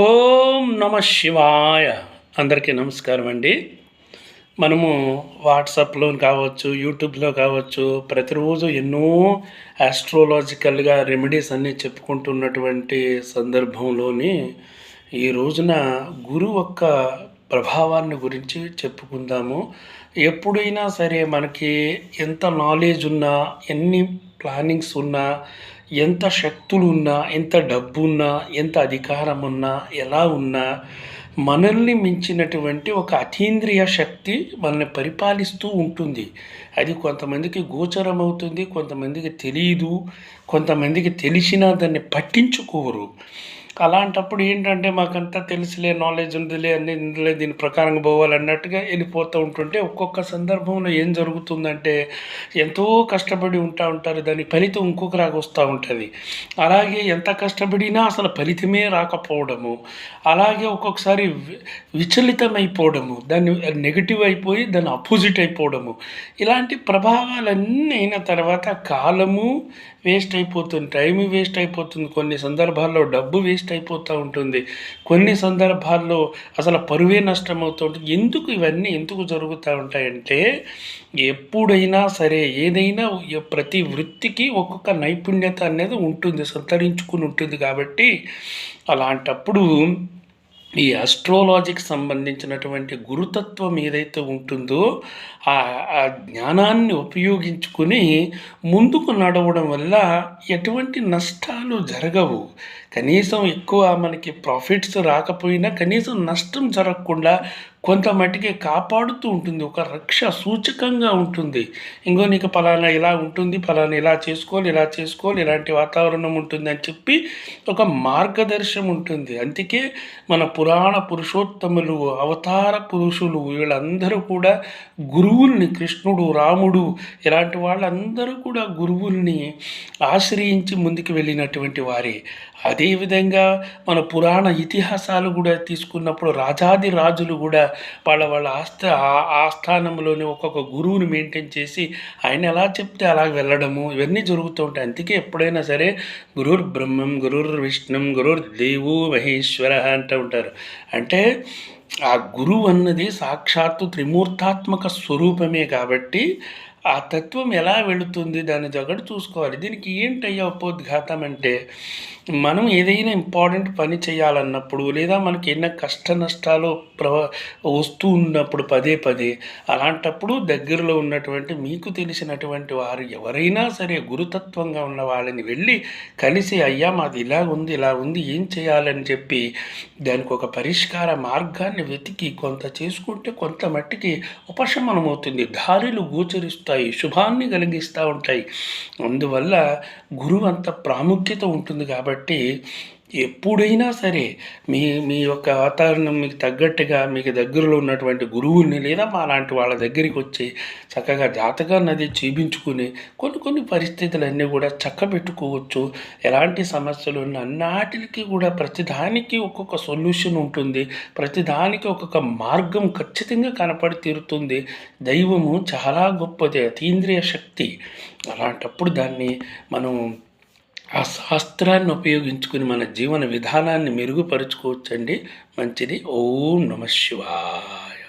ఓం నమ శివాయ. అందరికీ నమస్కారం అండి. మనము వాట్సాప్లో కావచ్చు యూట్యూబ్లో కావచ్చు ప్రతిరోజు ఎన్నో ఆస్ట్రోలాజికల్గా రెమెడీస్ అన్నీ చెప్పుకుంటున్నటువంటి సందర్భంలోని ఈ రోజున గురువు యొక్క ప్రభావాన్ని గురించి చెప్పుకుందాము. ఎప్పుడైనా సరే మనకి ఎంత నాలెడ్జ్ ఉన్నా ఎన్ని ప్లానింగ్స్ ఉన్నా ఎంత శక్తులు ఉన్నా ఎంత డబ్బు ఉన్నా ఎంత అధికారం ఉన్నా ఎలా ఉన్నా మనల్ని మించినటువంటి ఒక అతీంద్రియ శక్తి మనల్ని పరిపాలిస్తూ ఉంటుంది. అది కొంతమందికి గోచరం అవుతుంది కొంతమందికి తెలియదు కొంతమందికి తెలిసినా దాన్ని పట్టించుకోరు. అలాంటప్పుడు ఏంటంటే మాకంతా తెలిసిలే నాలెడ్జ్ ఉందిలే అన్ని ఇందులే దీని ప్రకారంగా పోవాలి అన్నట్టుగా వెళ్ళిపోతూ ఉంటుంటే ఒక్కొక్క సందర్భంలో ఏం జరుగుతుందంటే ఎంతో కష్టపడి ఉంటా ఉంటారు దాని ఫలితం ఇంకొక రాగా వస్తూ ఉంటుంది. అలాగే ఎంత కష్టపడినా అసలు ఫలితమే రాకపోవడము. అలాగే ఒక్కొక్కసారి విచలితం అయిపోవడము దాన్ని నెగిటివ్ అయిపోయి దాన్ని అపోజిట్ అయిపోవడము. ఇలాంటి ప్రభావాలన్నీ అయిన తర్వాత కాలము వేస్ట్ అయిపోతుంది టైం వేస్ట్ అయిపోతుంది. కొన్ని సందర్భాల్లో డబ్బు వేస్ట్ అయిపోతూ ఉంటుంది. కొన్ని సందర్భాల్లో అసలు పరువే నష్టం అవుతూ ఉంటుంది. ఎందుకు ఇవన్నీ ఎందుకు జరుగుతూ ఉంటాయంటే ఎప్పుడైనా సరే ఏదైనా ప్రతి వృత్తికి ఒక్కొక్క నైపుణ్యత అనేది ఉంటుంది సంతరించుకుని ఉంటుంది కాబట్టి అలాంటప్పుడు ఈ అస్ట్రోలాజీకి సంబంధించినటువంటి గురుతత్వం ఏదైతే ఉంటుందో ఆ ఆ జ్ఞానాన్ని ఉపయోగించుకొని ముందుకు నడవడం వల్ల ఎటువంటి నష్టాలు జరగవు. కనీసం ఎక్కువ మనకి ప్రాఫిట్స్ రాకపోయినా కనీసం నష్టం జరగకుండా కొంత మట్టికి కాపాడుతూ ఉంటుంది. ఒక రక్ష సూచకంగా ఉంటుంది. ఇంకో నీకు పలానా ఇలా ఉంటుంది పలానా ఇలా చేసుకోవాలి ఇలా చేసుకోవాలి ఇలాంటి వాతావరణం ఉంటుంది అని చెప్పి ఒక మార్గదర్శనం ఉంటుంది. అందుకే మన పురాణ పురుషోత్తములు అవతార పురుషులు వీళ్ళందరూ కూడా గురువుల్ని కృష్ణుడు రాముడు ఇలాంటి వాళ్ళందరూ కూడా గురువుల్ని ఆశ్రయించి ముందుకు వెళ్ళినటువంటి వారే. అదేవిధంగా మన పురాణ ఇతిహాసాలు కూడా తీసుకున్నప్పుడు రాజాది రాజులు కూడా వాళ్ళ వాళ్ళ ఆస్థ ఆస్థానంలోనే ఆస్థానంలోని ఒక్కొక్క గురువుని మెయింటైన్ చేసి ఆయన ఎలా చెప్తే అలా వెళ్ళడము ఇవన్నీ జరుగుతూ ఉంటాయి. అందుకే ఎప్పుడైనా సరే గురుర్ బ్రహ్మం గురుర్ విష్ణుం గురుర్ దేవు మహేశ్వర అంటూ ఉంటారు. అంటే ఆ గురువు అన్నది సాక్షాత్తు త్రిమూర్తాత్మక స్వరూపమే కాబట్టి ఆ తత్వం ఎలా వెళుతుంది? దాని జగడు చూసుకోవాలి. దీనికి ఏంటయ్యా ఉపోద్ఘాతం అంటే మనం ఏదైనా ఇంపార్టెంట్ పని చేయాలన్నప్పుడు లేదా మనకి ఎన్న కష్ట నష్టాలు ప్రవ వస్తూ ఉన్నప్పుడు పదే పదే అలాంటప్పుడు దగ్గరలో ఉన్నటువంటి మీకు తెలిసినటువంటి వారు ఎవరైనా సరే గురుతత్వంగా ఉన్న వాళ్ళని వెళ్ళి కలిసి అయ్యా మాది ఇలా ఉంది ఇలా ఉంది ఏం చేయాలని చెప్పి దానికి ఒక పరిష్కార మార్గాన్ని వెతికి కొంత చేసుకుంటే కొంత మట్టికి ఉపశమనం అవుతుంది. గోచరిస్తూ గోచరిస్తాయి శుభాన్ని కలిగిస్తూ ఉంటాయి. అందువల్ల గురువు అంత ప్రాముఖ్యత ఉంటుంది కాబట్టి ఎప్పుడైనా సరే మీ మీ యొక్క వాతావరణం మీకు తగ్గట్టుగా మీకు దగ్గరలో ఉన్నటువంటి గురువుల్ని లేదా మా లాంటి వాళ్ళ దగ్గరికి వచ్చి చక్కగా జాతకాన్ని అది చూపించుకుని కొన్ని కొన్ని పరిస్థితులన్నీ కూడా చక్కబెట్టుకోవచ్చు. ఎలాంటి సమస్యలు ఉన్న అన్నాటికి కూడా ప్రతిదానికి ఒక్కొక్క సొల్యూషన్ ఉంటుంది. ప్రతిదానికి ఒక్కొక్క మార్గం ఖచ్చితంగా కనపడి తీరుతుంది. దైవము చాలా గొప్పది అతీంద్రియ శక్తి. అలాంటప్పుడు దాన్ని మనం ఆ శాస్త్రాన్ని ఉపయోగించుకుని మన జీవన విధానాన్ని మెరుగుపరుచుకోవచ్చండి. మంచిది. ఓం నమ శివాయ.